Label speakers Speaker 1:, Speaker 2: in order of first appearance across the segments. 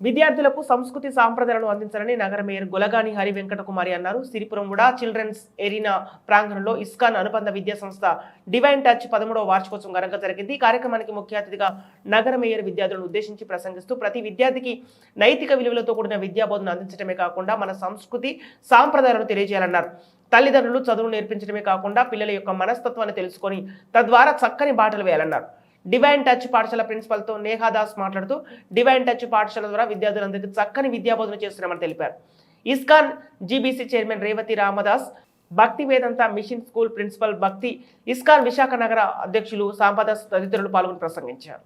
Speaker 1: విద్యార్థులకు సంస్కృతి సాంప్రదాయాలను అందించాలని నగర మేయర్ గులగాని హరి వెంకటకుమారి అన్నారు. సిరిపురం కూడా చిల్డ్రన్స్ ఎరీనా ప్రాంగణంలో ఇస్కాన్ అనుబంధ విద్యా సంస్థ డివైన్ టచ్ పదమూడవ వార్షికోత్సవం ఘనంగా జరిగింది. ఈ కార్యక్రమానికి ముఖ్య అతిథిగా నగర మేయర్ విద్యార్థులను ఉద్దేశించి ప్రసంగిస్తూ ప్రతి విద్యార్థికి నైతిక విలువలతో కూడిన విద్యాబోధన అందించడమే కాకుండా మన సంస్కృతి సాంప్రదాయాలను తెలియజేయాలన్నారు. తల్లిదండ్రులు చదువును నేర్పించడమే కాకుండా పిల్లల యొక్క మనస్తత్వాన్ని తెలుసుకొని తద్వారా చక్కని బాటలు వేయాలన్నారు. డివైన్ టచ్ పాఠశాల ప్రిన్సిపల్తో నేహాదాస్ మాట్లాడుతూ డివైన్ టచ్ పాఠశాల ద్వారా విద్యార్థులందరికీ చక్కని విద్యాబోధన చేస్తున్నామని తెలిపారు. ISKCON GBC chairman Revathi Ramdas Bhakti Vedanta mission school principal Bhakti ISKCON Visakha నగర అధ్యక్షులు సాంపద తదితరులు పాల్గొని ప్రసంగించారు.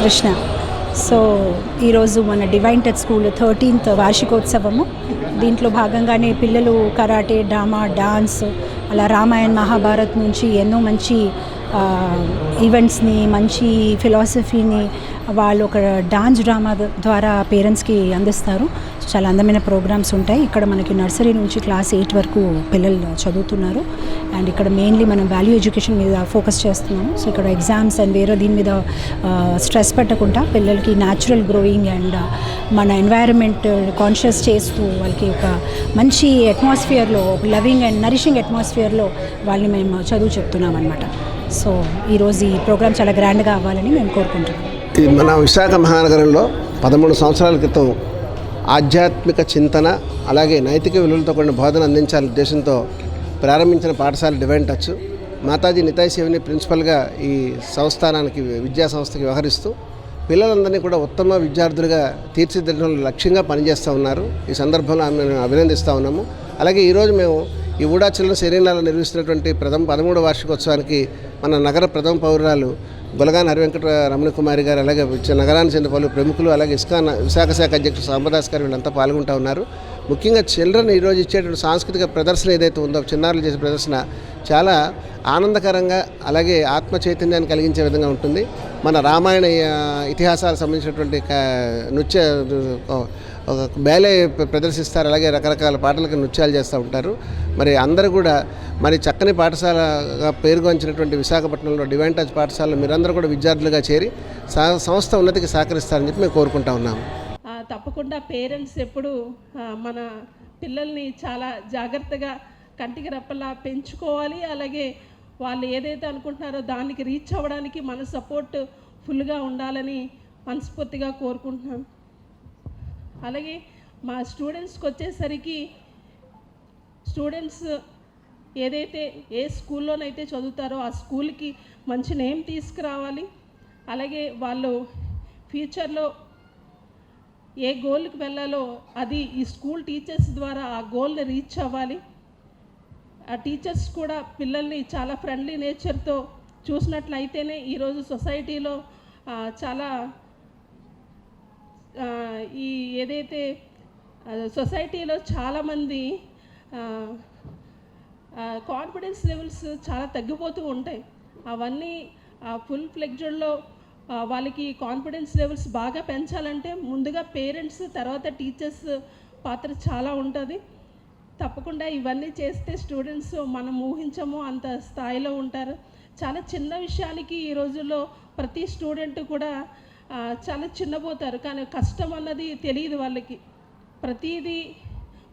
Speaker 2: కృష్ణ సో ఈరోజు మన డివైన్ టచ్ స్కూల్ థర్టీన్త్ వార్షికోత్సవము. దీంట్లో భాగంగానే పిల్లలు కరాటే డ్రామా డాన్స్ అలా రామాయణ మహాభారత్ నుంచి ఎన్నో మంచి ఈవెంట్స్ని మంచి ఫిలాసఫీని వాళ్ళు ఒక డాన్స్ డ్రామా ద్వారా పేరెంట్స్కి అందిస్తారు. చాలా అందమైన ప్రోగ్రామ్స్ ఉంటాయి. ఇక్కడ మనకి నర్సరీ నుంచి క్లాస్ ఎయిట్ వరకు పిల్లలు చదువుతున్నారు. అండ్ ఇక్కడ మెయిన్లీ మనం వాల్యూ ఎడ్యుకేషన్ మీద ఫోకస్ చేస్తున్నాము. సో ఇక్కడ ఎగ్జామ్స్ అండ్ వేరే దీని మీద స్ట్రెస్ పెట్టకుండా పిల్లలకి న్యాచురల్ గ్రోయింగ్ అండ్ మన ఎన్వైరన్మెంట్ కాన్షియస్ చేస్తూ వాళ్ళకి ఒక మంచి అట్మాస్ఫియర్లో లవింగ్ అండ్ నరిషింగ్ అట్మాస్ఫియర్లో వాళ్ళని మేము చదువు చెప్తున్నాం అనమాట సో ఈరోజు ఈ ప్రోగ్రామ్ చాలా గ్రాండ్గా అవ్వాలని మేము కోరుకుంటున్నాం.
Speaker 3: మన విశాఖ మహానగరంలో పదమూడు సంవత్సరాల క్రితం ఆధ్యాత్మిక చింతన అలాగే నైతిక విలువలతో కూడిన బోధన అందించాలి ఉద్దేశంతో ప్రారంభించిన పాఠశాల డివైన్ టచ్ మాతాజీ నితాయ్ సేవిని ప్రిన్సిపల్గా ఈ సంస్థానానికి విద్యా సంస్థకి వ్యవహరిస్తూ పిల్లలందరినీ కూడా ఉత్తమ విద్యార్థులుగా తీర్చిదిద్దడంలో లక్ష్యంగా పనిచేస్తూ ఉన్నారు. ఈ సందర్భంలో ఆమెను అభినందిస్తూ ఉన్నాము. అలాగే ఈరోజు మేము ఈ ఊడాచల్లో శరీరాలు ఎరీనాలో నిర్వహిస్తున్నటువంటి ప్రథమ పదమూడవ వార్షికోత్సవానికి మన నగర ప్రథమ పౌరురాలు బులగాన్ హరివెంకట రమణ కుమారి గారు అలాగే నగరానికి చెందిన పలు ప్రముఖులు అలాగే ఇస్కాన్ విశాఖ శాఖ అధ్యక్షుడు సాంబదాస్ గారు వీళ్ళంతా పాల్గొంటూ ఉన్నారు. ముఖ్యంగా చిల్డ్రన్ ఈరోజు ఇచ్చేటువంటి సాంస్కృతిక ప్రదర్శన ఏదైతే ఉందో చిన్నారులు చేసే ప్రదర్శన చాలా ఆనందకరంగా అలాగే ఆత్మ చైతన్యాన్ని కలిగించే విధంగా ఉంటుంది. మన రామాయణ ఇతిహాసాలకు సంబంధించినటువంటి నృత్య ఒక బ్యాలే ప్రదర్శిస్తారు. అలాగే రకరకాల పాటలకు నృత్యాలు చేస్తూ ఉంటారు. మరి అందరూ కూడా మరి చక్కని పాఠశాలగా పేరుగాంచినటువంటి విశాఖపట్నంలో డివైన్ టచ్ పాఠశాలలో మీరందరూ కూడా విద్యార్థులుగా చేరి సా- సంస్థ ఉన్నతికి సహకరిస్తారని చెప్పి మేము కోరుకుంటా ఉన్నాము.
Speaker 4: తప్పకుండా పేరెంట్స్ ఎప్పుడు మన పిల్లల్ని చాలా జాగ్రత్తగా కంటికి రెప్పలా పెంచుకోవాలి. అలాగే వాళ్ళు ఏదైతే అనుకుంటున్నారో దానికి రీచ్ అవ్వడానికి మన సపోర్ట్ ఫుల్గా ఉండాలని మనస్ఫూర్తిగా కోరుకుంటున్నాను అలాగే మా స్టూడెంట్స్కి వచ్చేసరికి స్టూడెంట్స్ ఏదైతే ఏ స్కూల్లోనైతే చదువుతారో ఆ స్కూల్కి మంచి నేమ్ తీసుకురావాలి. అలాగే వాళ్ళు ఫ్యూచర్లో ఏ గోల్కి వెళ్ళాలో అది ఈ స్కూల్ టీచర్స్ ద్వారా ఆ గోల్ని రీచ్ అవ్వాలి. ఆ టీచర్స్ కూడా పిల్లల్ని చాలా ఫ్రెండ్లీ నేచర్తో చూసినట్లయితేనే ఈరోజు సొసైటీలో చాలా ఈ ఏదైతే సొసైటీలో చాలామంది కాన్ఫిడెన్స్ లెవెల్స్ చాలా తగ్గిపోతూ ఉంటాయి. అవన్నీ ఫుల్ ఫ్లెక్జెడ్లో వాళ్ళకి కాన్ఫిడెన్స్ లెవెల్స్ బాగా పెంచాలంటే ముందుగా పేరెంట్స్ తర్వాత టీచర్స్ పాత్ర చాలా ఉంటుంది. తప్పకుండా ఇవన్నీ చేస్తే స్టూడెంట్స్ మనం ఊహించము అంత స్థాయిలో ఉంటారు. చాలా చిన్న విషయానికి ఈ రోజుల్లో ప్రతి స్టూడెంట్ కూడా చాలా చిన్నపోతారు కానీ కష్టం అన్నది తెలియదు వాళ్ళకి. ప్రతిదీ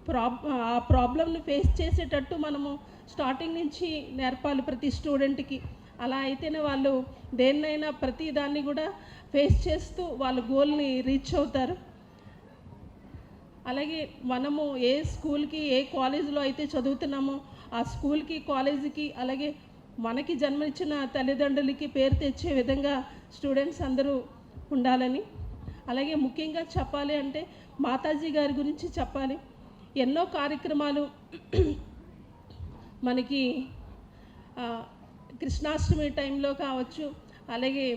Speaker 4: ప్రాబ్ ఆ ప్రాబ్లమ్ని ఫేస్ చేసేటట్టు మనము స్టార్టింగ్ నుంచి నేర్పాలి ప్రతి స్టూడెంట్కి. అలా అయితేనే వాళ్ళు దేన్నైనా ప్రతి దాన్ని కూడా ఫేస్ చేస్తూ వాళ్ళ గోల్ని రీచ్ అవుతారు. అలాగే మనము ఏ స్కూల్కి ఏ కాలేజీలో అయితే చదువుతున్నామో ఆ స్కూల్కి కాలేజీకి అలాగే మనకి జన్మనిచ్చిన తల్లిదండ్రులకి పేరు తెచ్చే విధంగా స్టూడెంట్స్ అందరూ ఉండాలని. అలాగే ముఖ్యంగా చెప్పాలి అంటే మాతాజీ గారి గురించి చెప్పాలి. ఎన్నో కార్యక్రమాలు మనకి కృష్ణాష్టమి టైంలో కావచ్చు అలాగే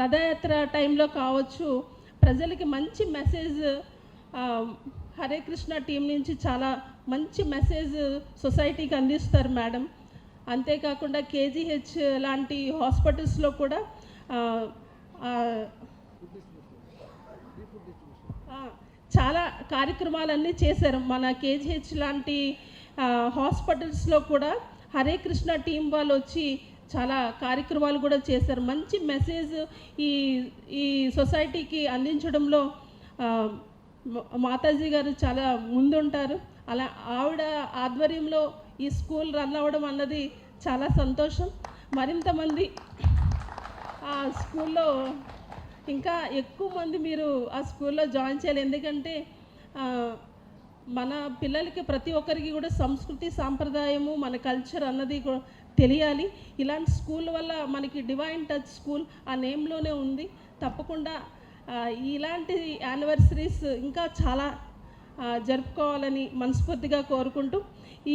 Speaker 4: రథయాత్ర టైంలో కావచ్చు ప్రజలకి మంచి మెసేజ్ హరే కృష్ణ టీం నుంచి చాలా మంచి మెసేజ్ సొసైటీకి అందిస్తారు మేడం. అంతేకాకుండా కేజీహెచ్ లాంటి హాస్పిటల్స్లో కూడా చాలా కార్యక్రమాలన్నీ చేశారు. మన కేజీహెచ్ లాంటి హాస్పిటల్స్లో కూడా హరే కృష్ణ టీం వాళ్ళు వచ్చి చాలా కార్యక్రమాలు కూడా చేశారు. మంచి మెసేజ్ ఈ ఈ సొసైటీకి అందించడంలో మాతాజీ గారు చాలా ముందుంటారు. అలా ఆవిడ ఆధ్వర్యంలో ఈ స్కూల్ రన్ అవ్వడం అన్నది చాలా సంతోషం. మరింతమంది ఆ స్కూల్లో ఇంకా ఎక్కువ మంది మీరు ఆ స్కూల్లో జాయిన్ చేయాలి. ఎందుకంటే మన పిల్లలకి ప్రతి ఒక్కరికి కూడా సంస్కృతి సాంప్రదాయము మన కల్చర్ అన్నది కూడా తెలియాలి. ఇలాంటి స్కూల్ వల్ల మనకి డివైన్ టచ్ స్కూల్ ఆ నేమ్లోనే ఉంది. తప్పకుండా ఇలాంటి యానివర్సరీస్ ఇంకా చాలా జరుపుకోవాలని మనస్ఫూర్తిగా కోరుకుంటూ